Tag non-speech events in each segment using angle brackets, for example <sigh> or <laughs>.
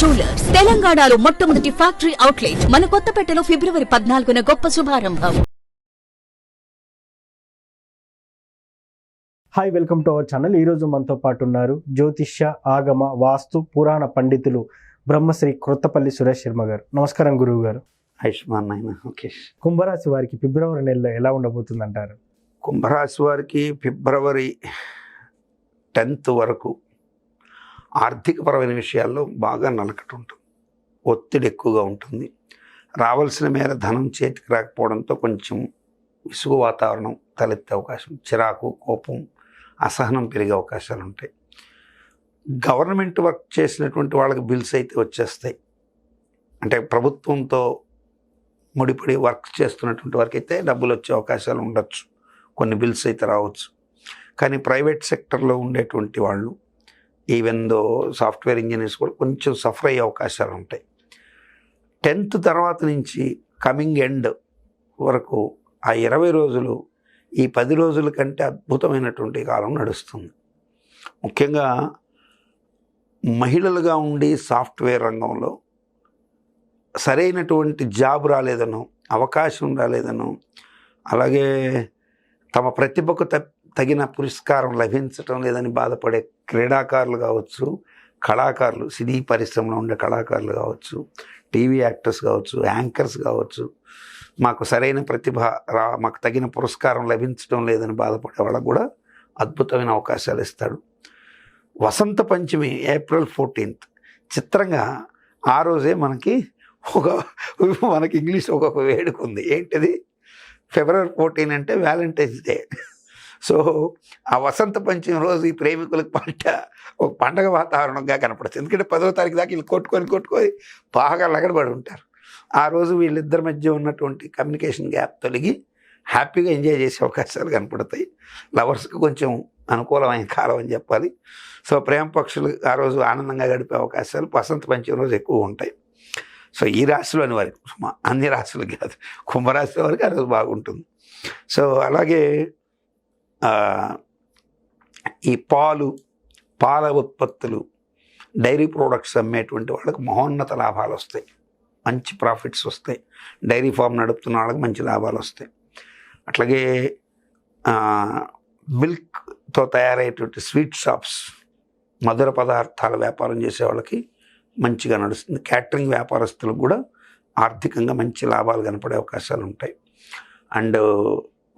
Jewellers తెలంగాణలో మొట్టమొదటి factory outlet మన కొత్తపేటలో ఫిబ్రవరి పద్నాలుగున గొప్ప శుభారంభం. Hi welcome to our channel ఈరోజు మనతో పాటు ఉన్నారు జ్యోతిష్య ఆగమ వాస్తు పురాణ పండితులు బ్రహ్మశ్రీ క్రొత్తపల్లి సురేష్ శర్మ గారు. నమస్కారం గురువు గారు ఆయుష్మాన్ నాయన ఓకే కుంభరాశి వారికి ఫిబ్రవరి నెలలో ఎలా ఉండబోతుంది అంటారు కుంభరాశి వారికి ఫిబ్రవరి టెన్త్ వరకు ఆర్థికపరమైన విషయాల్లో బాగా నలకట ఉంటుంది ఒత్తిడి ఎక్కువగా ఉంటుంది. రావాల్సిన మేర ధనం చేతికి రాకపోవడంతో కొంచెం విసుగు వాతావరణం తలెత్తే అవకాశం చిరాకు కోపం అసహనం పెరిగే అవకాశాలు ఉంటాయి. గవర్నమెంట్ వర్క్ చేసినటువంటి వాళ్ళకి బిల్స్ అయితే వచ్చేస్తాయి. అంటే ప్రభుత్వంతో ముడిపడి వర్క్ చేస్తున్నటువంటి వారికి అయితే డబ్బులు వచ్చే అవకాశాలు ఉండొచ్చు. కొన్ని బిల్స్ అయితే రావచ్చు. కానీ ప్రైవేట్ సెక్టర్లో ఉండేటువంటి వాళ్ళు ఈవెన్ దో సాఫ్ట్వేర్ ఇంజనీర్స్ కూడా కొంచెం సఫర్ అయ్యే అవకాశాలు ఉంటాయి. టెన్త్ తర్వాత నుంచి కమింగ్ ఎండ్ వరకు ఆ ఇరవై రోజులు ఈ పది రోజుల కంటే అద్భుతమైనటువంటి కాలం నడుస్తుంది. ముఖ్యంగా మహిళలుగా ఉండి సాఫ్ట్వేర్ రంగంలో సరైనటువంటి జాబ్ రాలేదనో అవకాశం రాలేదనో అలాగే తమ ప్రతిభకు తప్ప తగిన పురస్కారం లభించటం లేదని బాధపడే క్రీడాకారులు కావచ్చు కళాకారులు సినీ పరిశ్రమలో ఉండే కళాకారులు కావచ్చు టీవీ యాక్టర్స్ కావచ్చు యాంకర్స్ కావచ్చు మాకు సరైన ప్రతిభ రా మాకు తగిన పురస్కారం లభించడం లేదని బాధపడే వాళ్ళకు కూడా అద్భుతమైన అవకాశాలు ఇస్తాడు. Vasant Panchami April fourteenth. చిత్రంగా ఆ రోజే మనకి ఒక మనకి ఇంగ్లీష్ ఒక వేడుక ఉంది. ఏంటిది? ఫిబ్రవరి ఫోర్టీన్ అంటే వ్యాలంటైన్స్ డే. సో ఆ వసంత పంచమి రోజు ఈ ప్రేమికులకు పంట ఒక పండగ వాతావరణంగా కనపడుతుంది. ఎందుకంటే పదో తారీఖు దాకా వీళ్ళు కొట్టుకొని కొట్టుకొని బాగా లగడబడి ఉంటారు. ఆ రోజు వీళ్ళిద్దరి మధ్య ఉన్నటువంటి కమ్యూనికేషన్ గ్యాప్ తొలగి హ్యాపీగా ఎంజాయ్ చేసే అవకాశాలు కనపడతాయి. లవర్స్కి కొంచెం అనుకూలమైన కాలం అని చెప్పాలి. సో ప్రేమ పక్షులు ఆ రోజు ఆనందంగా గడిపే అవకాశాలు వసంత పంచమి రోజు ఎక్కువ ఉంటాయి. సో ఈ రాశిలోని వారికి సుమా- అన్ని రాశులు కాదు కుంభరాశి వారికి ఆ రోజు బాగుంటుంది. సో అలాగే ఈ పాలు పాల ఉత్పత్తులు డైరీ ప్రోడక్ట్స్ అమ్మేటువంటి వాళ్ళకి మహోన్నత లాభాలు వస్తాయి. మంచి ప్రాఫిట్స్ వస్తాయి. డైరీ ఫామ్ నడుపుతున్న వాళ్ళకి మంచి లాభాలు వస్తాయి. అట్లాగే మిల్క్తో తయారయ్యేటువంటి స్వీట్ షాప్స్ మధుర పదార్థాల వ్యాపారం చేసే వాళ్ళకి మంచిగా నడుస్తుంది. క్యాటరింగ్ వ్యాపారస్తులకు కూడా ఆర్థికంగా మంచి లాభాలు కనపడే అవకాశాలు ఉంటాయి. అండ్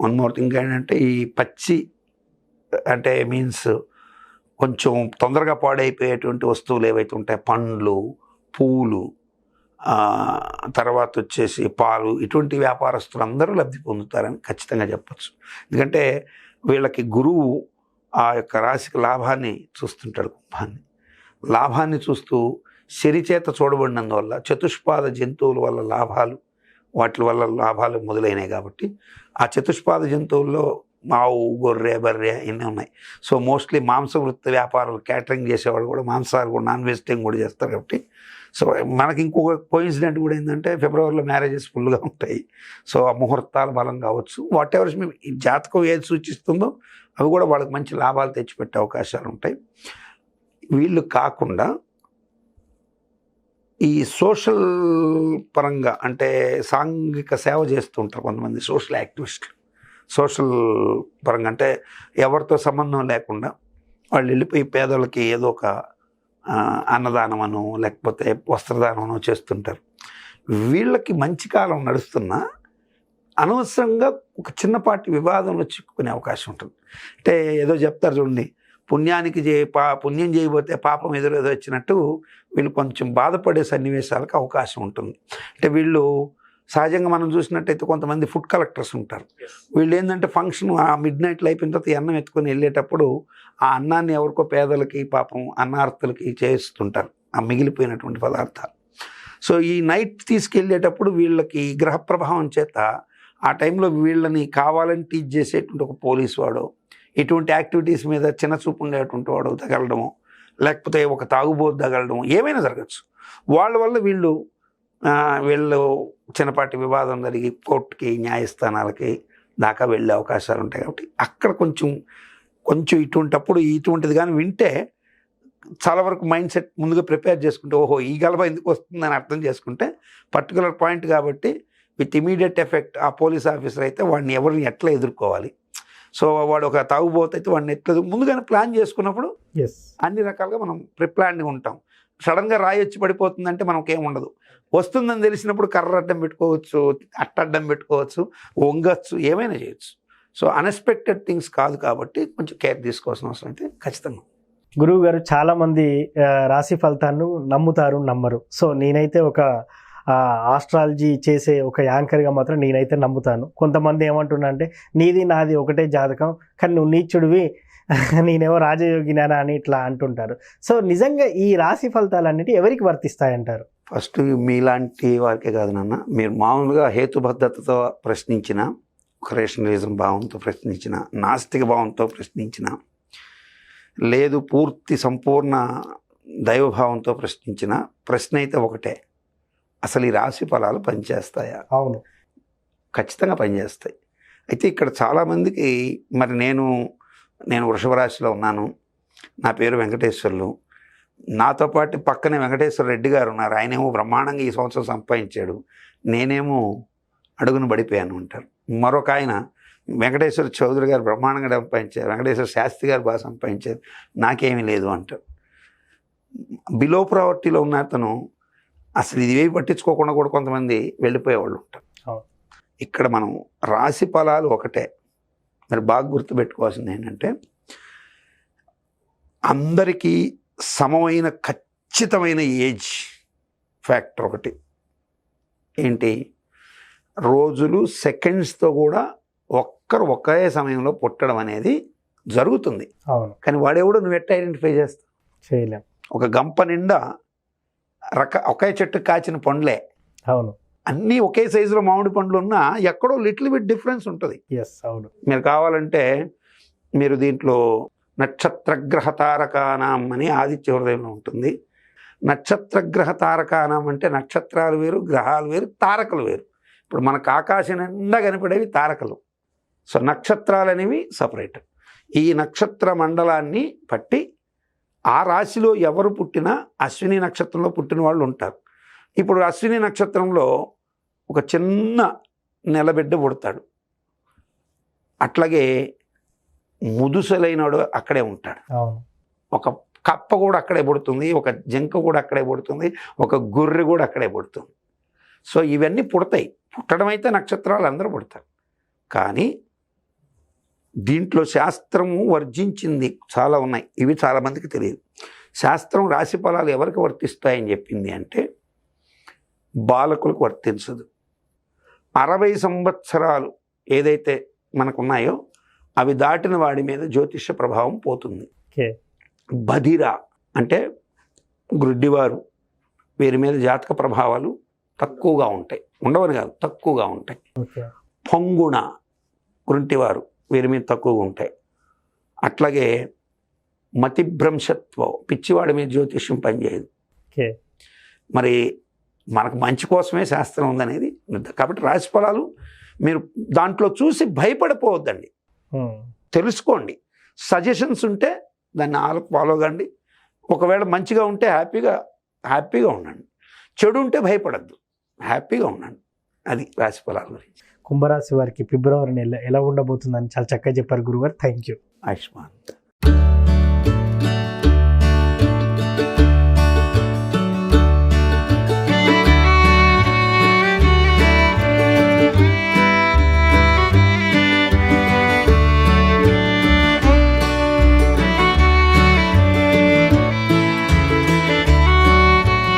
వన్ మోర్ థింగ్ ఏంటంటే ఈ పచ్చి అంటే మీన్స్ కొంచెం తొందరగా పాడైపోయేటువంటి వస్తువులు ఏవైతే ఉంటాయి పండ్లు పూలు తర్వాత వచ్చేసి పాలు ఇటువంటి వ్యాపారస్తులు అందరూ లబ్ధి పొందుతారని ఖచ్చితంగా చెప్పచ్చు. ఎందుకంటే వీళ్ళకి గురువు ఆ యొక్క రాశికి లాభాన్ని చూస్తుంటాడు కుంభాన్ని. లాభాన్ని చూస్తూ శరిచేత చూడబడినందువల్ల చతుష్పాద జంతువుల వల్ల లాభాలు వాటి వల్ల లాభాలు మొదలైనాయి కాబట్టి ఆ చతుష్పాద జంతువుల్లో మావు గొర్రె బర్రె ఇన్ని ఉన్నాయి. సో మోస్ట్లీ మాంసవృత్తి వ్యాపారాలు క్యాటరింగ్ చేసేవాళ్ళు కూడా మాంసాలు కూడా నాన్ వెజిటేరియన్ కూడా చేస్తారు కాబట్టి. సో మనకి ఇంకొక కోయిన్సిడెంట్ కూడా ఏంటంటే ఫిబ్రవరిలో మ్యారేజెస్ ఫుల్గా ఉంటాయి. సో ఆ ముహూర్తాల బలం కావచ్చు. వాట్ ఎవర్ ఈ జాతకం ఏది సూచిస్తుందో అవి కూడా వాళ్ళకి మంచి లాభాలు తెచ్చిపెట్టే అవకాశాలు ఉంటాయి. వీళ్ళు కాకుండా ఈ సోషల్ పరంగా అంటే సాంఘిక సేవ చేస్తూ ఉంటారు కొంతమంది సోషల్ యాక్టివిస్టులు. సోషల్ పరంగా అంటే ఎవరితో సంబంధం లేకుండా వాళ్ళు వెళ్ళిపోయి పేదలకి ఏదో ఒక అన్నదానమను అన్నదానమనో లేకపోతే వస్త్రదానమను చేస్తుంటారు. వీళ్ళకి మంచి కాలం నడుస్తున్నా అనవసరంగా ఒక చిన్నపాటి వివాదంలో చిక్కుకునే అవకాశం ఉంటుంది. అంటే ఏదో చెప్తారు చూడండి పుణ్యానికి చే పా పుణ్యం చేయబోతే పాపం ఎదురు ఏదో వచ్చినట్టు వీళ్ళు కొంచెం బాధపడే సన్నివేశాలకు అవకాశం ఉంటుంది. అంటే వీళ్ళు సహజంగా మనం చూసినట్టయితే కొంతమంది ఫుడ్ కలెక్టర్స్ ఉంటారు. వీళ్ళు ఏంటంటే ఫంక్షన్ ఆ మిడ్ నైట్లో అయిపోయిన తర్వాత అన్నం ఎత్తుకొని వెళ్ళేటప్పుడు ఆ అన్నాన్ని ఎవరికో పేదలకి పాపం అన్నార్థులకి చేస్తుంటారు ఆ మిగిలిపోయినటువంటి పదార్థాలు. సో ఈ నైట్ తీసుకెళ్ళేటప్పుడు వీళ్ళకి గ్రహ ప్రభావం చేత ఆ టైంలో వీళ్ళని కావాలని టీచ్ చేసేటువంటి ఒక పోలీస్ వాడు ఇటువంటి యాక్టివిటీస్ మీద చిన్న చూపు ఉండేటువంటి వాడు తగలడము లేకపోతే ఒక తాగుబోతు తగలడం ఏమైనా జరగచ్చు. వాళ్ళ వల్ల వీళ్ళు వీళ్ళు చిన్నపాటి వివాదం జరిగి కోర్టుకి న్యాయస్థానాలకి దాకా వెళ్ళే అవకాశాలు ఉంటాయి కాబట్టి అక్కడ కొంచెం కొంచెం ఇటువంటిప్పుడు ఇటువంటిది కానీ వింటే చాలా వరకు మైండ్ సెట్ ముందుగా ప్రిపేర్ చేసుకుంటే ఓహో ఈ గలభ ఎందుకు వస్తుందని అర్థం చేసుకుంటే పర్టికులర్ పాయింట్ కాబట్టి విత్ ఇమీడియట్ ఎఫెక్ట్ ఆ పోలీస్ ఆఫీసర్ అయితే వాడిని ఎవరిని ఎట్లా ఎదుర్కోవాలి? సో వాడు ఒక తాగుబోతు అయితే వాడిని ఎట్లా ఎదురు- ముందుగానే ప్లాన్ చేసుకున్నప్పుడు ఎస్ అన్ని రకాలుగా మనం ప్రిప్లాన్గా ఉంటాం. సడన్గా రాయి వచ్చి పడిపోతుందంటే మనకేం ఉండదు. వస్తుందని తెలిసినప్పుడు కర్ర అడ్డం పెట్టుకోవచ్చు అట్ట అడ్డం పెట్టుకోవచ్చు వంగచ్చు ఏమైనా చేయొచ్చు. సో అన్ఎక్స్పెక్టెడ్ థింగ్స్ కాదు కాబట్టి కొంచెం కేర్ తీసుకోవాల్సిన అవసరం అయితే ఖచ్చితంగా గురువు గారు చాలా మంది ఆ, రాశి ఫలితాలను నమ్ముతారు నమ్మరు. సో నేనైతే ఒక ఆస్ట్రాలజీ చేసే ఒక యాంకర్గా మాత్రం నేనైతే నమ్ముతాను. కొంతమంది ఏమంటున్నా అంటే నీది నాది ఒకటే జాతకం కానీ నువ్వు నీచుడివి <laughs> నేనేమో రాజయోగినానా అని ఇట్లా అంటుంటారు. సో నిజంగా ఈ రాశి ఫలితాలన్నిటి ఎవరికి వర్తిస్తాయంటారు? ఫస్ట్ మీలాంటి వారికే కాదు నాన్న. మీరు మామూలుగా హేతుబద్ధతతో ప్రశ్నించిన ఒక రేషనలిజం భావంతో ప్రశ్నించిన నాస్తిక భావంతో ప్రశ్నించిన లేదు పూర్తి సంపూర్ణ దైవభావంతో ప్రశ్నించిన ప్రశ్న అయితే ఒకటే. అసలు ఈ రాశి ఫలాలు పనిచేస్తాయా? అవును. ఖచ్చితంగా పనిచేస్తాయి. అయితే ఇక్కడ చాలామందికి మరి నేను నేను వృషభ రాశిలో ఉన్నాను. నా పేరు వెంకటేశ్వర్లు. నాతో పాటు పక్కనే వెంకటేశ్వర రెడ్డి గారు ఉన్నారు. ఆయనేమో బ్రహ్మాండంగా ఈ సంవత్సరం సంపాదించాడు. నేనేమో అడుగును పడిపోయాను అంటారు. మరొక ఆయన వెంకటేశ్వర చౌదరి గారు బ్రహ్మాండంగా సంపాదించారు. వెంకటేశ్వర శాస్త్రి గారు బాగా సంపాదించారు. నాకేమీ లేదు అంటారు. బిలో ప్రావర్టీలో ఉన్న అతను అసలు ఇది ఏవి పట్టించుకోకుండా కూడా కొంతమంది వెళ్ళిపోయేవాళ్ళు ఉంటారు. ఇక్కడ మనం రాశి ఫలాలు ఒకటే. మరి బాగా గుర్తుపెట్టుకోవాల్సింది ఏంటంటే అందరికీ సమమైన ఖచ్చితమైన ఏజ్ ఫ్యాక్టర్ ఒకటి. ఏంటి? రోజులు సెకండ్స్తో కూడా ఒక్కరు ఒకే సమయంలో పుట్టడం అనేది జరుగుతుంది. అవును. కానీ వాడెవడో? నువ్వు ఎట్లా ఐడెంటిఫై చేస్తావు? చేయలేం. ఒక గంప నిండా రక ఒకే చెట్టు కాచిన పండ్లే. అవును. అన్నీ ఒకే సైజులో మామిడి పండ్లు ఉన్నా ఎక్కడో లిటిల్ బిట్ డిఫరెన్స్ ఉంటుంది. ఎస్ అవును. మీరు కావాలంటే మీరు దీంట్లో నక్షత్రగ్రహ తారకానాం అని ఆదిత్య హృదయంలో ఉంటుంది. నక్షత్రగ్రహ తారకానాం అంటే నక్షత్రాలు వేరు గ్రహాలు వేరు తారకలు వేరు. ఇప్పుడు మనకు ఆకాశం నిండా కనపడేవి తారకలు. సో నక్షత్రాలు అనేవి సపరేట్. ఈ నక్షత్ర మండలాన్ని పట్టి ఆ రాశిలో ఎవరు పుట్టినా అశ్విని నక్షత్రంలో పుట్టిన వాళ్ళు ఉంటారు. ఇప్పుడు అశ్విని నక్షత్రంలో ఒక చిన్న నెలబిడ్డ పుడతాడు. అట్లాగే ముదుసలైనడు అక్కడే ఉంటాడు. ఒక కప్ప కూడా అక్కడే పుడుతుంది ఒక జింక కూడా అక్కడే పుడుతుంది ఒక గొర్రె కూడా అక్కడే పుడుతుంది. సో ఇవన్నీ పుడతాయి. పుట్టడం అయితే నక్షత్రాలు అందరూ పుడతారు. కానీ దీంట్లో శాస్త్రము వర్జించింది చాలా ఉన్నాయి. ఇవి చాలామందికి తెలియదు. శాస్త్రం రాశి ఫలాలు ఎవరికి వర్తిస్తాయని చెప్పింది అంటే బాలకులకు వర్తించదు. అరవై సంవత్సరాలు ఏదైతే మనకున్నాయో అవి దాటిన వాడి మీద జ్యోతిష ప్రభావం పోతుంది. బధిర అంటే గ్రుడ్డివారు వీరి మీద జాతక ప్రభావాలు తక్కువగా ఉంటాయి. ఉండవని కాదు తక్కువగా ఉంటాయి. పొంగుణ గుంటివారు వీరి మీద తక్కువగా ఉంటాయి. అట్లాగే మతిభ్రంశత్వం పిచ్చివాడి మీద జ్యోతిష్యం పనిచేయదు. ఓకే. మరి మనకు మంచి కోసమే శాస్త్రం ఉందనేది కాబట్టి రాశి ఫలాలు మీరు దాంట్లో చూసి భయపడిపోవద్దండి. తెలుసుకోండి. సజెషన్స్ ఉంటే దాన్ని ఆల ఫాలో కండి. ఒకవేళ మంచిగా ఉంటే హ్యాపీగా హ్యాపీగా ఉండండి. చెడు ఉంటే భయపడద్దు. హ్యాపీగా ఉండండి. అది రాశి ఫలాల గురించి. కుంభరాశి వారికి ఫిబ్రవరి నెల ఎలా ఉండబోతుందని చాలా చక్కగా చెప్పారు గురుగారు. Thank you Ayushman